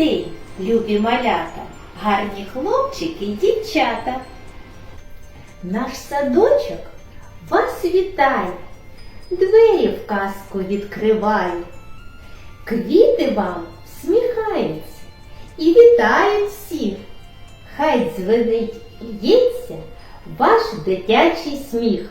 день, любі малята, гарні хлопчики й дівчата. Наш садочок вас вітає, двері в казку відкриває. Квіти вам всміхаються і вітають всіх. Хай дзвенить і ваш дитячий сміх.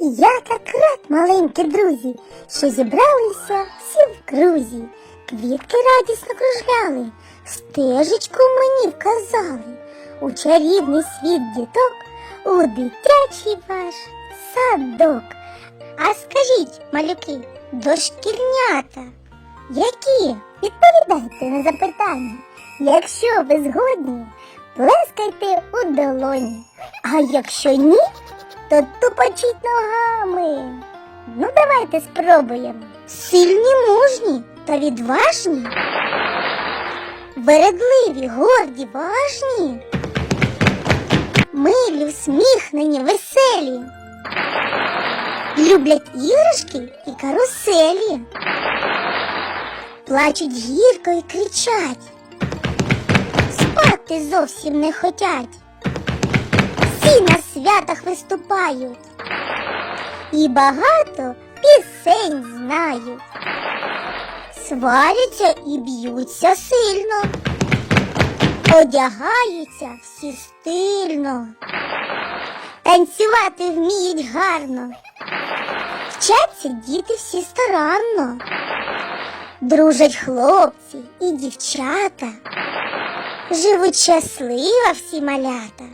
Я так рад, маленькі друзі, що зібралися всі в крузі. Квітки радісно кружляли, стежечку мені вказали. У чарівний світ діток, у дитячий ваш садок. А скажіть, малюки, дошкільнята, які? Відповідайте на запитання. Якщо ви згодні, плескайте у долоні. А якщо ні, то тупочіть ногами. Ну, давайте спробуємо. Сильні, мужні та відважні. Бередливі, горді, важні. Милі, усміхнені, веселі. Люблять іграшки і каруселі. Плачуть гірко і кричать. Спати зовсім не хотять всі на святах виступають і багато пісень знають. Сваряться і б'ються сильно, одягаються всі стильно, танцювати вміють гарно, вчаться діти всі старанно, дружать хлопці і дівчата, живуть щасливо всі малята.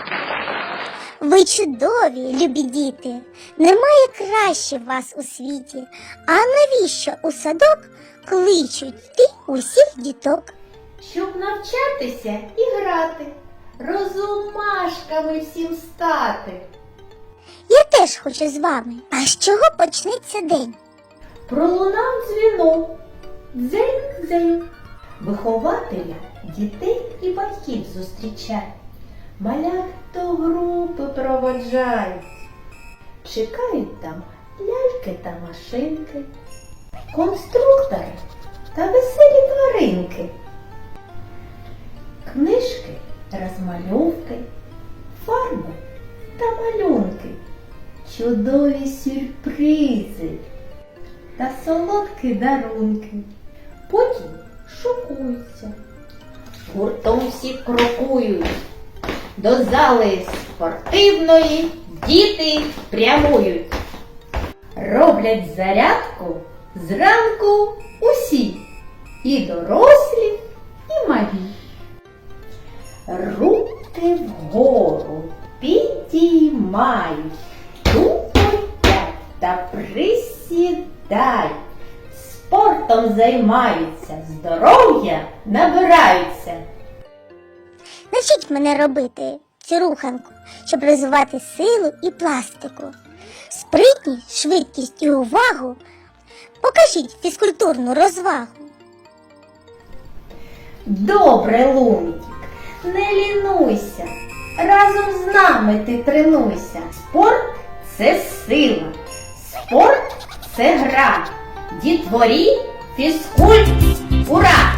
Ви чудові, любі діти. Немає краще вас у світі. А навіщо у садок кличуть ти усіх діток? щоб навчатися і грати, розумашками всім стати. Я теж хочу з вами. А з чого почнеться день? Пролунав дзвінок, дзень-дзень. Вихователя дітей і батьків зустрічає. Малят до групи проводжають. Чекають там ляльки та машинки, конструктори та веселі тваринки. Книжки, розмальовки, фарби та малюнки, чудові сюрпризи та солодкі дарунки. Потім шокуються. Гуртом всі крокують. До зали спортивної діти прямують. Роблять зарядку зранку усі, і дорослі, і малі. Руки вгору підіймають, тупотять та присідають. Спортом займаються, здоров'я набираються. Навчіть мене робити цю руханку, щоб розвивати силу і пластику. Спритність, швидкість і увагу. Покажіть фізкультурну розвагу. Добре, Лунтик, не лінуйся. Разом з нами ти тренуйся. Спорт це сила. Спорт це гра. Дітворі фізкульт. Ура!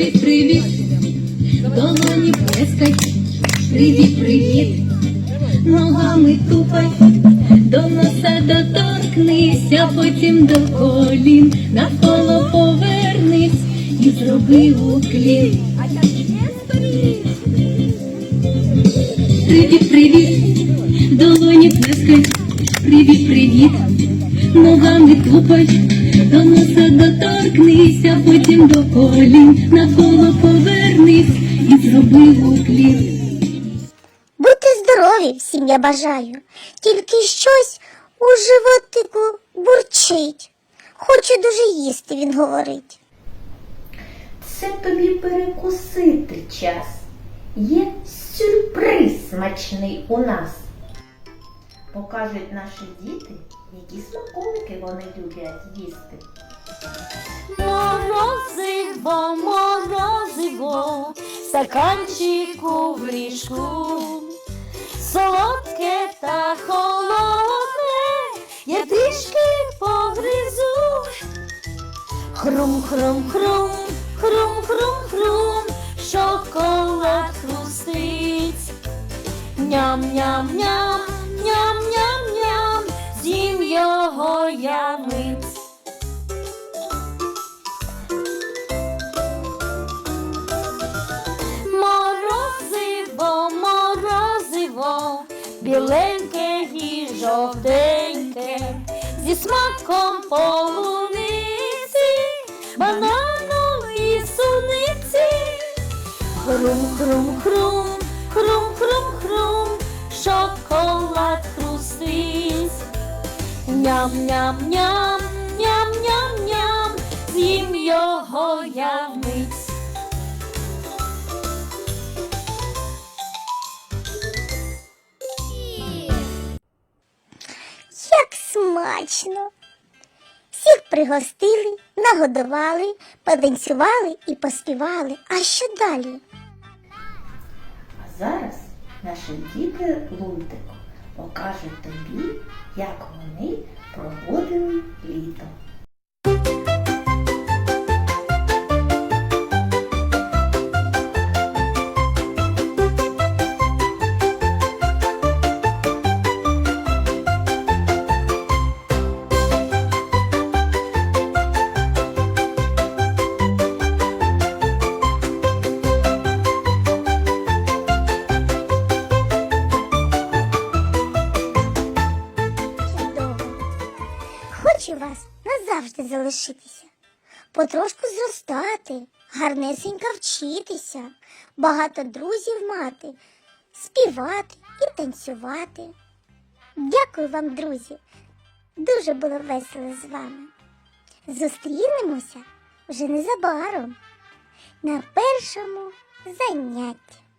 Привіт, привіт, долоні плескай, привіт, привіт, ногами тупай, до носа доторкнися, потім до колін, навколо повернись і зроби уклін. Привіт, привіт, долоні плескай, привіт, привіт, ногами тупай, до носа доторкнися, потім до колін, навколо повернись і зроби уклін. Будьте здорові, всім я бажаю. Тільки щось у животику бурчить. Хоче дуже їсти, він говорить. Це тобі перекусити час. Є сюрприз смачний у нас. Покажуть наші діти, які смаколики вони люблять їсти. Морозиво, морозиво, стаканчику в ліжку, солодке та холодне, я трішки погризу, Хрум-хрум-хрум, хрум-хрум-хрум, шоколад хрустить. Ням-ням-ням, його я. Морозиво, морозиво, біленьке і жовтеньке, зі смаком полуниці, банану і суниці. Хрум, хрум, Ням-ням-ням, ням-ням-ням, з'їм його я вмить. Як смачно! Всіх пригостили, нагодували, потанцювали і поспівали. А що далі? А зараз наші діти Лунтику покажуть тобі, як вони проводили літо. Вас назавжди залишитися, потрошку зростати, гарнесенько вчитися, багато друзів мати, співати і танцювати. Дякую вам, друзі. Дуже було весело з вами. Зустрінемося вже незабаром на першому занятті.